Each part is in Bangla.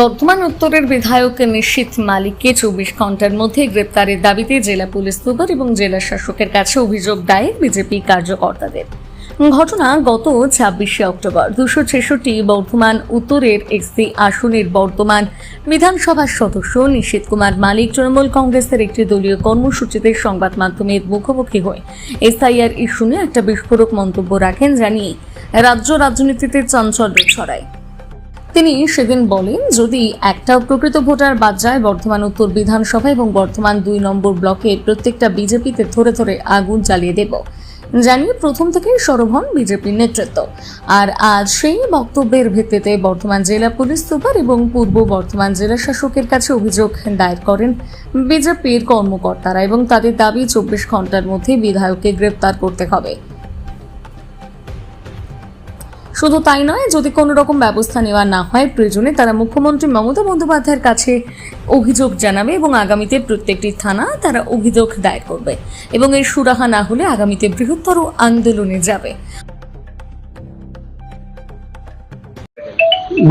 বর্ধমান উত্তরের বিধায়ক নিশ্চিত মালিককে চব্বিশ ঘণ্টার মধ্যে গ্রেপ্তারের দাবিতে জেলা পুলিশ সুপার এবং জেলা শাসকের কাছে অভিযোগ দায়ের বিজেপি কার্যকর্তাদের। ঘটনা গত ছাব্বিশে অক্টোবর। দুশো ছেষট্টি বর্ধমান উত্তরের এসসি আসনের বর্তমান বিধানসভার সদস্য নিশীত কুমার মালিক তৃণমূল কংগ্রেসের একটি দলীয় কর্মসূচিতে সংবাদ মাধ্যমের মুখোমুখি হয়ে। এসআইআর ইস্যু নিয়ে একটা বিস্ফোরক মন্তব্য রাখেন, জানিয়ে রাজ্য রাজনীতিতে চাঞ্চল্য ছড়ায়। তিনি সেদিন বলেন, যদি একটা প্রকৃত ভোটার বাদ যায়, বর্ধমান উত্তর বিধানসভা এবং বর্ধমান দুই নম্বর ব্লকে প্রত্যেকটা বিজেপিতে ধরে ধরে আগুন জ্বালিয়ে দেব। জানিয়ে প্রথম থেকেই সরব হন বিজেপির নেতৃত্ব। আর আজ সেই বক্তব্যের ভিত্তিতে বর্ধমান জেলা পুলিশ সুপার এবং পূর্ব বর্ধমান জেলা শাসকের কাছে অভিযোগ দায়ের করেন বিজেপির কর্মকর্তারা এবং তাদের দাবি চব্বিশ ঘণ্টার মধ্যে বিধায়ককে গ্রেপ্তার করতে হবে। শুধু তাই নয়, যদি কোনো রকম ব্যবস্থা নেওয়া না হয় প্রয়োজনে তারা মুখ্যমন্ত্রী মমতা বন্দ্যোপাধ্যায়ের কাছে অভিযোগ জানাবে এবং আগামীতে প্রত্যেকটি থানা তারা অভিযোগ দায়ের করবে এবং এর সুরাহা না হলে আগামীতে বৃহত্তর আন্দোলনে যাবে।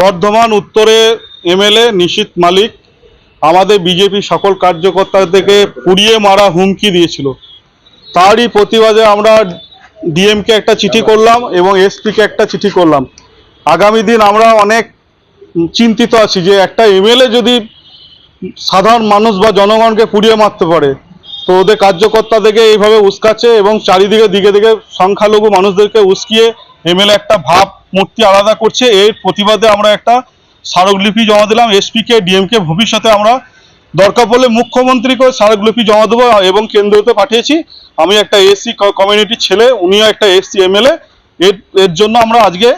বর্ধমান উত্তরে এমএলএ নিশীত মালিক আমাদের বিজেপি সকল কার্যকর্তাদেরকে পুড়িয়ে মারা হুমকি দিয়েছিল। তারই প্রতিবাদে আমরা ডিএমকে একটা চিঠি করলাম এবং এসপিকে একটা চিঠি করলাম। আগামী দিন আমরা অনেক চিন্তিত আছি যে একটা এমএলএ যদি সাধারণ মানুষ বা জনগণকে পুড়িয়ে মারতে পারে, তো ওদের কার্যকর্তাদেরকে এইভাবে উস্কাচ্ছে এবং চারিদিকে দিকে দিকে সংখ্যালঘু মানুষদেরকে উস্কিয়ে এমএলএ একটা ভাব মূর্তি আলাদা করছে। এর প্রতিবাদে আমরা একটা স্মারকলিপি জমা দিলাম। এসপিকে ডিএমকে ভবিষ্যতে আমরা দরকার পড়লে মুখ্যমন্ত্রীকে স্মারকলিপি জমা দেবো এবং কেন্দ্রতে পাঠিয়েছি। আমি একটা এসসি কমিউনিটির ছেলে উনিও একটা এসসি এমএলএ এর এর জন্য আমরা আজকে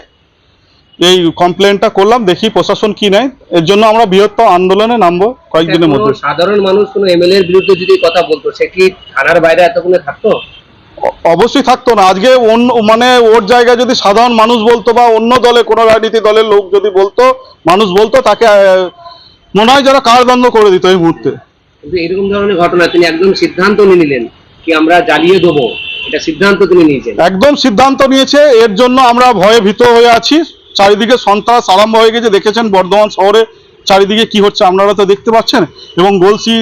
এই কমপ্লেনটা করলাম দেখি প্রশাসন কি নেয়। এর জন্য আমরা বৃহত্তর আন্দোলনে নামবো কয়েকদিনের মধ্যে। সাধারণ মানুষ কোনো এমএলএ এর বিরুদ্ধে যদি কথা বলতো সে কি থানার বাইরে এতক্ষণে থাকতো? অবশ্যই থাকতো না। আজকে অন্য মানে ওর জায়গায় যদি সাধারণ মানুষ বলতো বা অন্য দলে কোনো রাজনীতি দলের লোক যদি বলতো মানুষ বলতো তাকে মনে হয় যারা কারাদণ্ড করে দিত এই মুহূর্তে। কিন্তু এরকম ধরনের ঘটনা তিনি একদম সিদ্ধান্ত নিয়ে নিলেন কি আমরা জ্বালিয়ে দেবো। এটা সিদ্ধান্ত তিনি নিয়েছেন। একদম সিদ্ধান্ত নিয়েছে এর জন্য আমরা ভয়ে ভীত হয়ে আছি। চারিদিকে সন্ত্রাস আরম্ভ হয়ে গেছে। দেখেছেন বর্ধমান শহরে চারিদিকে কি হচ্ছে আপনারা তো দেখতে পাচ্ছেন? এবং গলসি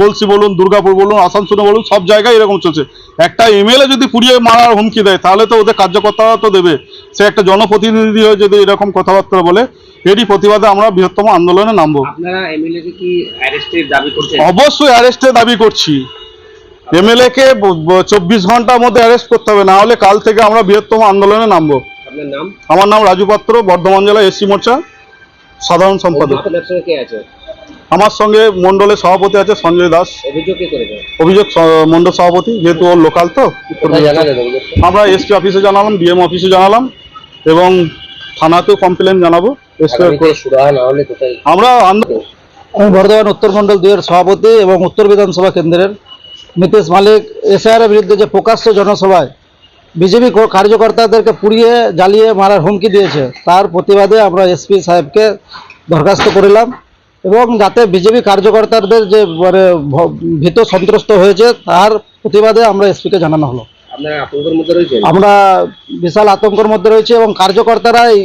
গলসি বলুন দুর্গাপুর বলুন আসানসোলে বলুন সব জায়গায় এরকম চলছে। একটা এমএলএ যদি পুড়িয়ে মারার হুমকি দেয় তাহলে তো ওদের কার্যকর্তারা তো দেবে। সে একটা জনপ্রতিনিধি হয়ে যদি এরকম কথাবার্তা বলে এরই প্রতিবাদে আমরা বৃহত্তম আন্দোলনে নামবো। অবশ্যই অ্যারেস্টের দাবি করছি। এমএলএ কে চব্বিশ ঘণ্টার মধ্যে অ্যারেস্ট করতে হবে না হলে কাল থেকে আমরা বৃহত্তম আন্দোলনে নামবো। আমার নাম রাজু পাত্র বর্ধমান জেলা এসসি মোর্চা সাধারণ সম্পাদক। আমার সঙ্গে মন্ডলের সভাপতি আছে সঞ্জয় দাস। অভিযোগ মন্ডল সভাপতি যেহেতু ওর লোকাল তো? আমরা এসপি অফিসে জানালাম ডিএম অফিসে জানালাম এবং থানাতেও কমপ্লেন জানাব। আমরা আমি বর্ধমান উত্তর মণ্ডল দুইয়ের সভাপতি এবং উত্তর বিধানসভা কেন্দ্রের নীতিশ মালিক। এসআইআর বিরুদ্ধে যে প্রকাশ্য জনসভায় বিজেপি কার্যকর্তাদেরকে পুড়িয়ে জ্বালিয়ে মারার হুমকি দিয়েছে তার প্রতিবাদে আমরা এসপি সাহেবকে দরখাস্ত করিলাম এবং যাতে বিজেপি কার্যকর্তাদের যে মানে ভীত সন্ত্রস্ত হয়েছে তার প্রতিবাদে আমরা এসপিকে জানানো হলো। আমরা বিশাল আতঙ্কের মধ্যে রয়েছে এবং কার্যকর্তারাই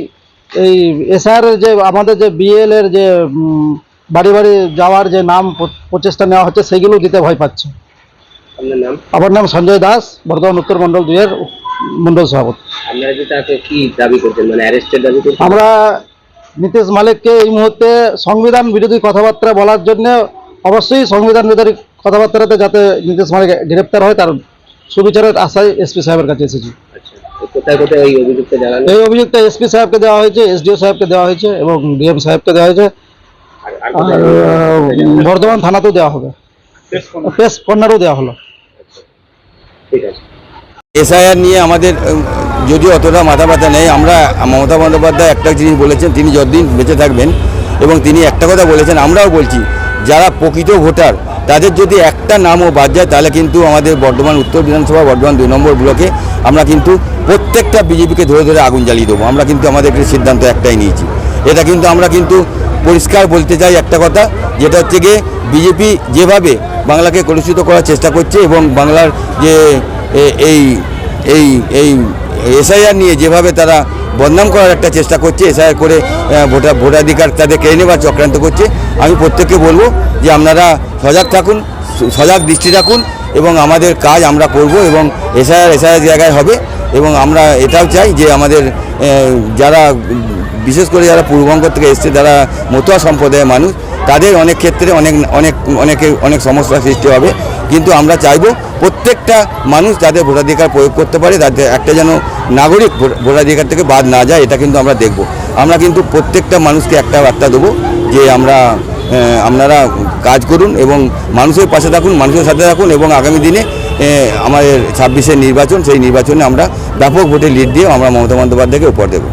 এই এসআর যে আমাদের যে বিএল এর যে বাড়ি বাড়ি যাওয়ার যে নাম প্রচেষ্টা নেওয়া হচ্ছে সেগুলো দিতে ভয় পাচ্ছে। আপনার নাম? আমার নাম সঞ্জয় দাস বর্ধমান উত্তর মণ্ডল দুইয়ের মন্ডল সভাপতি। মানে আমরা নীতিশ মালিককে এই মুহূর্তে সংবিধান বিরোধী কথাবার্তা বলার জন্য অবশ্যই সংবিধান বিরোধী কথাবার্তাতে যাতে নীতিশ মালিক গ্রেপ্তার হয় তার সুবিচারের আশায় এসপি সাহেবের কাছে এসেছি। কোথায় কোথায় এই অভিযোগটা জানালেন এই অভিযোগটা এসপি সাহেবকে দেওয়া হয়েছে এসডিও সাহেবকে দেওয়া হয়েছে এবং ডিএম সাহেবকে দেওয়া হয়েছে। আর- বর্ধমান থানাতেও দেওয়া হবে। প্রেস কর্নারও দেওয়া হলো। ঠিক আছে। এসআইআর নিয়ে আমাদের যদিও অতটা মাথা ব্যথা নেই আমরা মমতা বন্দ্যোপাধ্যায় একটা জিনিস বলেছেন তিনি যতদিন বেঁচে থাকবেন এবং তিনি একটা কথা বলেছেন আমরাও বলছি যারা প্রকৃত ভোটার তাদের যদি একটা নামও বাদ যায়, তাহলে কিন্তু আমাদের বর্ধমান, উত্তর বিধানসভা, বর্ধমান দুই নম্বর ব্লকে আমরা কিন্তু প্রত্যেকটা বিজেপিকে ধরে ধরে আগুন জ্বালিয়ে দেবো। আমরা কিন্তু আমাদের সিদ্ধান্ত একটাই নিয়েছি। এটা কিন্তু আমরা কিন্তু পরিষ্কার বলতে চাই একটা কথা, যেটা হচ্ছে গিয়ে বিজেপি যেভাবে বাংলাকে কলুষিত করার চেষ্টা করছে এবং বাংলার যে এই এই এই এসআইআর নিয়ে যেভাবে তারা বদনাম করার একটা চেষ্টা করছে, এসআইআর করে ভোটার ভোটাধিকার তাদের কেড়ে নেবার চক্রান্ত করছে, আমি প্রত্যেককে বলব যে আপনারা সজাগ থাকুন, সজাগ দৃষ্টি রাখুন এবং আমাদের কাজ আমরা করব এবং এসআইআর এসআইআর জায়গায় হবে এবং আমরা এটাও চাই যে আমাদের যারা, বিশেষ করে যারা পূর্ববঙ্গ থেকে এসছে, যারা মতুয়া সম্প্রদায়ের মানুষ, তাদের অনেক ক্ষেত্রে অনেক অনেক, অনেকে, অনেক সমস্যার সৃষ্টি হবে। কিন্তু আমরা চাইব প্রত্যেকটা মানুষ তাদের ভোটাধিকার প্রয়োগ করতে পারে তাদের একটা যেন নাগরিক ভোটাধিকার থেকে বাদ না যায়, এটা কিন্তু আমরা দেখব। আমরা কিন্তু প্রত্যেকটা মানুষকে একটা বার্তা দেবো যে আমরা আপনারা কাজ করুন এবং মানুষের পাশে থাকুন, মানুষের সাথে থাকুন এবং আগামী দিনে আমাদের ছাব্বিশের নির্বাচন, সেই নির্বাচনে আমরা ব্যাপক ভোটে লিড দিয়ে আমরা মমতা বন্দ্যোপাধ্যায়কে উপহার দেবো।